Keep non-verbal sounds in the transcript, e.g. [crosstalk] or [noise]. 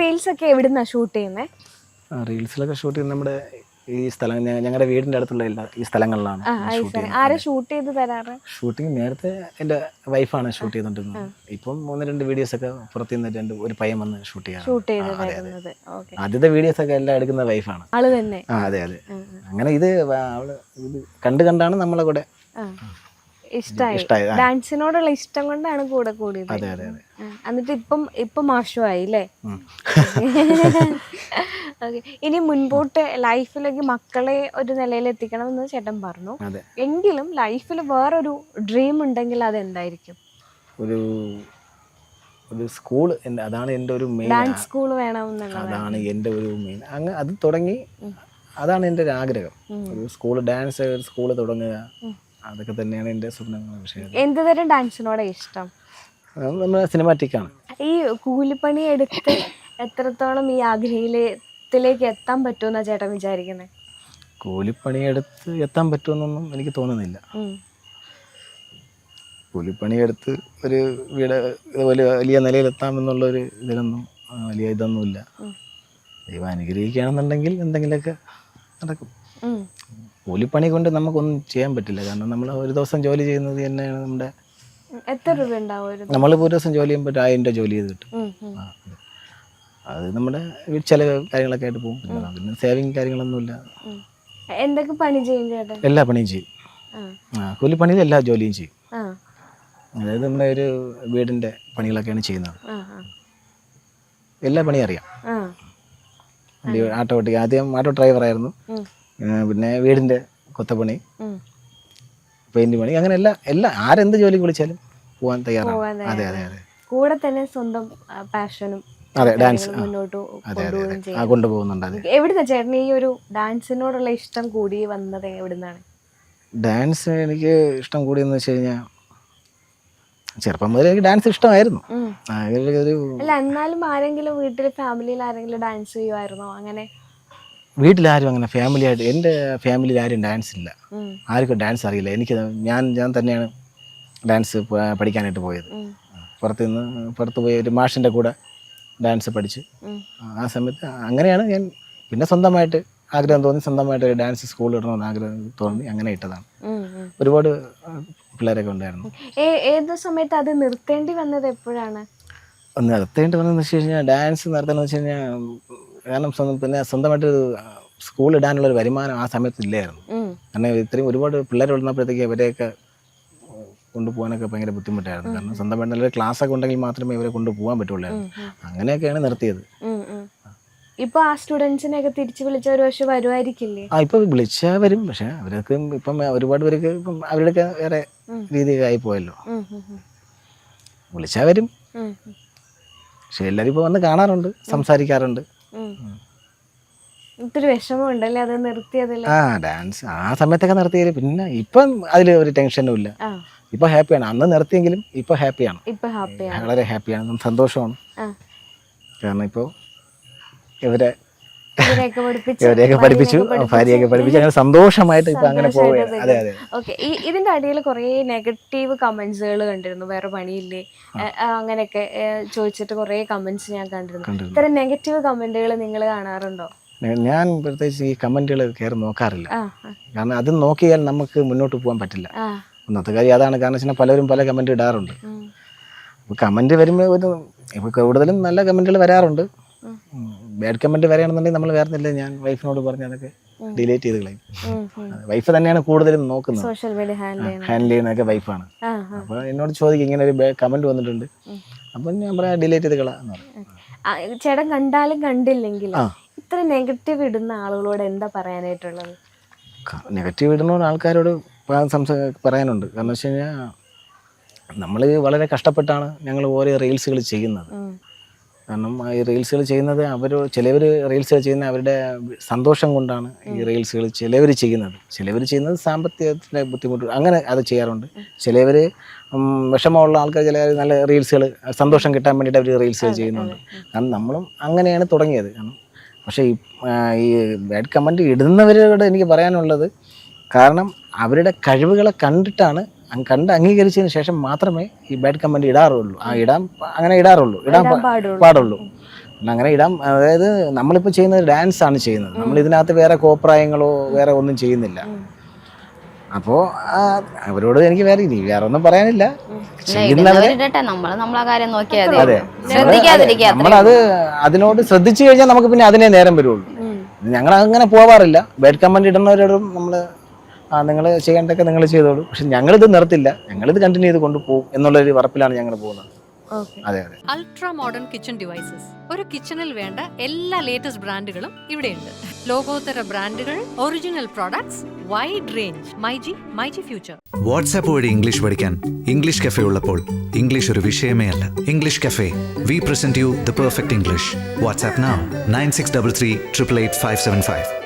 Reels ഒക്കെ എവിടുന്നാ shoot ചെയ്യുന്നത് റീൽസിലൊക്കെ ഷൂട്ട് ചെയ്യുന്നത് നമ്മുടെ ഈ സ്ഥലം ഞങ്ങളുടെ വീടിന്റെ അടുത്തുള്ള എല്ലാ ഈ സ്ഥലങ്ങളിലാണ് ആരെ ഷൂട്ട് ചെയ്ത് തരാറ്? ഷൂട്ടിംഗ് നേരത്തെ എന്റെ വൈഫാണ് ഷൂട്ട് ചെയ്തോണ്ടിരുന്നത്. ഇപ്പം മൂന്ന് രണ്ട് വീഡിയോസ് ഒക്കെ പുറത്തു നിന്ന് രണ്ട് ഒരു പയ്യൻ വന്ന് ഷൂട്ട് ചെയ്യാറ് ഷൂട്ട് ചെയ്ത് ആദ്യത്തെ വീഡിയോസ് ഒക്കെ എല്ലാം എടുക്കുന്ന വൈഫാണ് ആൾ തന്നെ. അതെ അതെ. അങ്ങനെ ഇത് അവൾ ഇത് കണ്ട് കണ്ടാണ് നമ്മളെ കൂടെ ആ. ഡാൻസിനോടുള്ള ഇഷ്ടം കൊണ്ടാണ് കൂടെ കൂടിയത്. അതെ അതെ എന്നിട്ട് ഇപ്പം ഇപ്പം മാഷുമായി അല്ലേ? [laughs] ഓക്കെ. ഇനി മുൻപോട്ട് ലൈഫിലേക്ക് മക്കളെ ഒരു നിലയിൽ എത്തിക്കണം എന്ന് ചേട്ടൻ പറഞ്ഞു. എങ്കിലും ലൈഫിൽ വേറൊരു ഡ്രീം ഉണ്ടെങ്കിൽ അത് എന്തായിരിക്കും ഒരു ഒരു സ്കൂൾ അതാണ് എന്റെ ഒരു മെയിൻ ഡാൻസ് സ്കൂൾ വേണമെന്നുള്ള അതാണ് എന്റെ ഒരു മെയിൻ അങ്ങ് അത് തുടങ്ങി അതാണ് എന്റെ ഒരു ആഗ്രഹം. ഒരു സ്കൂൾ ഡാൻസ് സ്കൂൾ തുടങ്ങുക. അതൊക്കെ തന്നെയാണ് എന്റെ സ്വപ്നങ്ങൾ വിഷയം എന്ത് തരം ഡാൻസിനോടെ ഇഷ്ടം? നമ്മുടെ സിനിമാറ്റിക് ആണ് ഈ കൂലിപ്പണി എടുത്ത് എത്രത്തോളം ഈ ആഗ്രഹത്തിലേക്ക് എത്താൻ പറ്റുമെന്നാ ചേട്ടൻ വിചാരിക്കുന്നത് കൂലിപ്പണി എടുത്ത് എത്താൻ പറ്റുമെന്നൊന്നും എനിക്ക് തോന്നുന്നില്ല. കൂലിപ്പണി എടുത്ത് ഒരു വീട് ഇതുപോലെ വലിയ നിലയിലെത്താമെന്നുള്ളൊരു ഇതിലൊന്നും ഇതിനൊന്നും വലിയ ഇതൊന്നുമില്ല. ദൈവം അനുഗ്രഹിക്കുകയാണെന്നുണ്ടെങ്കിൽ എന്തെങ്കിലുമൊക്കെ നടക്കും. കൂലിപ്പണി കൊണ്ട് നമുക്കൊന്നും ചെയ്യാൻ പറ്റില്ല. കാരണം നമ്മൾ ഒരു ദിവസം ജോലി ചെയ്യുന്നത് തന്നെയാണ് നമ്മുടെ എത്ര രൂപ ഉണ്ടാവും ഒരു നമ്മളിപ്പോൾ ഒരു ദിവസം ജോലി ചെയ്യുമ്പോൾ ആയിരം രൂപ ജോലി ചെയ്ത് കിട്ടും. അതെ. നമ്മുടെ ചില കാര്യങ്ങളൊക്കെ ആയിട്ട് പോകും. പിന്നെ സേവിങ് കാര്യങ്ങളൊന്നുമില്ല. എന്തൊക്കെ പണി ചെയ്യും എല്ലാ പണിയും ചെയ്യും. കൂലിപ്പണിയിൽ എല്ലാ ജോലിയും ചെയ്യും. അതായത് നമ്മുടെ ഒരു വീടിന്റെ പണികളൊക്കെയാണ് ചെയ്യുന്നത്. എല്ലാ പണിയും അറിയാം. ആട്ടോ ഓട്ടിക്കുക ആദ്യം ആട്ടോ ഡ്രൈവറായിരുന്നു പിന്നെ വീടിന്റെ കൊത്തപ്പണി പെയിന്റ് പണി അങ്ങനെ എല്ലാ എല്ലാ ആരെന്ത് ജോലിക്ക് വിളിച്ചാലും പോകാൻ പോവാൻ തയ്യാറാണ്. അതെ അതെ അതെ. കൂടെ തന്നെ സ്വന്തം പാഷനും അതെ ഡാൻസ് അതെ അതെ അതെ. ആ കൊണ്ടുപോകുന്നുണ്ട് അതെ. എവിടുന്ന ചേട്ടൻ ഈ ഒരു ഡാൻസിനോടുള്ള ഇഷ്ടം കൂടി വന്നത് എവിടുന്നാണ്? ഡാൻസ് എനിക്ക് ഇഷ്ടം കൂടിയെന്ന് വെച്ച് കഴിഞ്ഞാൽ ചെറുപ്പം മുതലേ എനിക്ക് ഡാൻസ് ഇഷ്ടമായിരുന്നു. അല്ല എന്നാലും ആരെങ്കിലും വീട്ടിൽ ഫാമിലിയിൽ ആരെങ്കിലും ഡാൻസ് ചെയ്യുമായിരുന്നോ അങ്ങനെ വീട്ടിലാരും അങ്ങനെ ഫാമിലി ആയിട്ട് എന്റെ ഫാമിലിയിൽ ആരും ഡാൻസ് ഇല്ല. ആർക്കും ഡാൻസ് അറിയില്ല. എനിക്ക് ഞാൻ ഞാൻ തന്നെയാണ് ഡാൻസ് പഠിക്കാനായിട്ട് പോയത്. പുറത്ത് നിന്ന് പുറത്ത് പോയി ഒരു മാഷിന്റെ കൂടെ ഡാൻസ് പഠിച്ച്. ആ സമയത്ത് അങ്ങനെയാണ് ഞാൻ പിന്നെ സ്വന്തമായിട്ട് ആഗ്രഹം തോന്നി. സ്വന്തമായിട്ട് ഒരു ഡാൻസ് സ്കൂൾ ഇടണമെന്ന് ആഗ്രഹം തോന്നി. അങ്ങനെ ഇട്ടതാണ്. ഒരുപാട് പിള്ളേരൊക്കെ ഉണ്ടായിരുന്നു. ഏത് സമയത്ത് അത് നിർത്തേണ്ടി വന്നത് എപ്പോഴാണ്? നിർത്തേണ്ടി വന്നതെന്ന് വെച്ച് കഴിഞ്ഞാൽ ഡാൻസ് നിർത്തണമെന്ന് വെച്ച് കഴിഞ്ഞാൽ കാരണം സ്വന്തം പിന്നെ സ്വന്തമായിട്ട് സ്കൂൾ ഇടാനുള്ള ഒരു വരുമാനം ആ സമയത്ത് ഇല്ലായിരുന്നു. കാരണം ഇത്രയും ഒരുപാട് പിള്ളേർ വിടുന്നപ്പോഴത്തേക്ക് ഇവരെയൊക്കെ കൊണ്ടുപോകാനൊക്കെ ഭയങ്കര ബുദ്ധിമുട്ടായിരുന്നു. കാരണം സ്വന്തമായിട്ട് നല്ലൊരു ക്ലാസ് ഒക്കെ ഉണ്ടെങ്കിൽ മാത്രമേ ഇവരെ കൊണ്ടുപോകാൻ പറ്റുള്ളായിരുന്നു. അങ്ങനെയൊക്കെയാണ് നിർത്തിയത്. ഇപ്പൊ ആ സ്റ്റുഡൻസിനെയൊക്കെ തിരിച്ചു വിളിച്ച ഒരു പക്ഷെ വരുമായിരിക്കില്ലേ ആ ഇപ്പൊ വിളിച്ചാ വരും. പക്ഷെ അവർക്ക് ഇപ്പം ഒരുപാട് പേർക്ക് ഇപ്പം അവരുടെയൊക്കെ വേറെ രീതിയായി ആയി പോയല്ലോ. വിളിച്ചാൽ വരും. പക്ഷെ എല്ലാവരും ഇപ്പൊ വന്ന് കാണാറുണ്ട് സംസാരിക്കാറുണ്ട്. വിഷമമുണ്ടല്ലേ അത് ആ ഡാൻസ് ആ സമയത്തൊക്കെ നിർത്തിയത് പിന്നെ ഇപ്പം അതിൽ ഒരു ടെൻഷനും ഇല്ല. ഇപ്പൊ ഹാപ്പിയാണ് അന്ന് നിർത്തിയെങ്കിലും ഇപ്പം ഹാപ്പിയാണ് ഇപ്പൊ ഹാപ്പിയാണ് വളരെ ഹാപ്പിയാണ് സന്തോഷമാണ്. കാരണം ഇപ്പോ ഇവരെ ഇവരെയൊക്കെ പഠിപ്പിച്ച് ഭാര്യയൊക്കെ പഠിപ്പിച്ചു അങ്ങനെ സന്തോഷമായിട്ട് ഇപ്പൊ അങ്ങനെ പോവുകയാണ്. അതെ അതെ. ഓക്കെ ഈ ഇതിന്റെ അടിയിൽ കുറെ നെഗറ്റീവ് കമന്റ്സുകൾ കണ്ടിരുന്നു വേറെ പണിയില്ലേ? അങ്ങനെയൊക്കെ ചോദിച്ചിട്ട് കുറേ കമന്റ്സ് ഞാൻ കണ്ടിരുന്നു. ഇത്തരം നെഗറ്റീവ് കമന്റുകൾ നിങ്ങൾ കാണാറുണ്ടോ? ഞാൻ പ്രത്യേകിച്ച് ഈ കമന്റുകൾ കയറി നോക്കാറില്ല. കാരണം അത് നോക്കിയാൽ നമുക്ക് മുന്നോട്ട് പോകാൻ പറ്റില്ല. ഒന്നത്തെ കാര്യം അതാണ്. കാരണം വെച്ചാൽ പലരും പല കമന്റ് ഇടാറുണ്ട്. കമന്റ് വരുമ്പോൾ ഒരു കൂടുതലും നല്ല കമന്റുകൾ വരാറുണ്ട്. ബാഡ് കമന്റ് വരെയാണെന്നുണ്ടെങ്കിൽ നമ്മൾ വേറെ ഞാൻ വൈഫിനോട് പറഞ്ഞു അതൊക്കെ ഡിലീറ്റ് ചെയ്ത് കളയും. വൈഫ് തന്നെയാണ് കൂടുതലും നോക്കുന്നത്. സോഷ്യൽ മീഡിയ ഹാൻഡിൽ ചെയ്യുന്നതൊക്കെ വൈഫാണ് അപ്പോൾ എന്നോട് ചോദിക്കും ഇങ്ങനെ ഒരു കമന്റ് വന്നിട്ടുണ്ട്. അപ്പൊ ഞാൻ പറയാം ഡിലീറ്റ് ചെയ്ത് കളാന്ന് പറയും. ചേട്ടൻ കണ്ടാലും കണ്ടില്ലെങ്കിലും ഇത്ര നെഗറ്റീവ് ഇടുന്ന ആളുകളോട് എന്താ പറയാനായിട്ടുള്ളത്? നെഗറ്റീവ് ഇടുന്ന ആൾക്കാരോട് പറയാനുണ്ട്. കാരണം വെച്ച് കഴിഞ്ഞാൽ നമ്മൾ വളരെ കഷ്ടപ്പെട്ടാണ് ഞങ്ങൾ ഓരോ റീൽസുകൾ ചെയ്യുന്നത്. കാരണം ഈ റീൽസുകൾ ചെയ്യുന്നത് അവർ ചിലവർ റീൽസുകൾ ചെയ്യുന്ന അവരുടെ സന്തോഷം കൊണ്ടാണ് ഈ റീൽസുകൾ ചിലവർ ചെയ്യുന്നത്. ചിലവർ ചെയ്യുന്നത് സാമ്പത്തികത്തിന്റെ ബുദ്ധിമുട്ട് അങ്ങനെ അത് ചെയ്യാറുണ്ട്. ചിലവർ വിഷമമുള്ള ആൾക്കാർ ചില നല്ല റീൽസുകൾ സന്തോഷം കിട്ടാൻ വേണ്ടിയിട്ട് അവർ റീൽസുകൾ ചെയ്യുന്നുണ്ട്. കാരണം നമ്മളും അങ്ങനെയാണ് തുടങ്ങിയത്. കാരണം പക്ഷേ ഈ ഈ ബാഡ് കമന്റ് ഇടുന്നവരോട് എനിക്ക് പറയാനുള്ളത് കാരണം അവരുടെ കഴിവുകളെ കണ്ടിട്ടാണ് കണ്ട് അംഗീകരിച്ചതിന് ശേഷം മാത്രമേ ഈ ബാഡ് കമന്റ് ഇടാറുള്ളൂ. ആ ഇടാൻ അങ്ങനെ ഇടാറുള്ളൂ. ഇടാൻ പാടുള്ളൂ. അങ്ങനെ ഇടാം അതായത് നമ്മളിപ്പോൾ ചെയ്യുന്നത് ഡാൻസ് ആണ് ചെയ്യുന്നത്. നമ്മൾ ഇതിനകത്ത് വേറെ കോപ്രായങ്ങളോ വേറെ ഒന്നും ചെയ്യുന്നില്ല. അപ്പോ അവരോട് എനിക്ക് വേറെ ഇനി വേറെ ഒന്നും പറയാനില്ല. അതെ. നമ്മളത് അതിനോട് ശ്രദ്ധിച്ചു കഴിഞ്ഞാൽ നമുക്ക് പിന്നെ അതിനെ നേരം വരുള്ളൂ. ഞങ്ങൾ അങ്ങനെ പോവാറില്ല. ബാഡ് കമന്റ് ഇടുന്നവരോടും നമ്മൾ ആ നിങ്ങൾ ചെയ്യേണ്ടതൊക്കെ നിങ്ങൾ ചെയ്തോളൂ. പക്ഷെ ഞങ്ങളിത് നിർത്തില്ല. ഞങ്ങളിത് കണ്ടിന്യൂ ചെയ്ത് കൊണ്ടുപോകും എന്നുള്ളൊരു ഉറപ്പിലാണ് ഞങ്ങൾ പോകുന്നത്. ഓക്കെ. അതെ അതെ. അൾട്രാ മോഡേൺ കിച്ചൺ ഡിവൈസസ് ഒരു കിച്ചണിൽ വേണ്ട എല്ലാ ലേറ്റസ്റ്റ് ബ്രാൻഡുകളും ഇവിടെയുണ്ട്. ലോകോത്തര ബ്രാൻഡുകൾ original products wide range myG myG future WhatsApp വഴി ഇംഗ്ലീഷ് പഠിക്കാൻ ഇംഗ്ലീഷ് കഫേ ഉള്ളപ്പോൾ ഇംഗ്ലീഷ് ഒരു വിഷയമേ അല്ല. English cafe we present you the perfect English WhatsApp nine six double three triple eight five seven five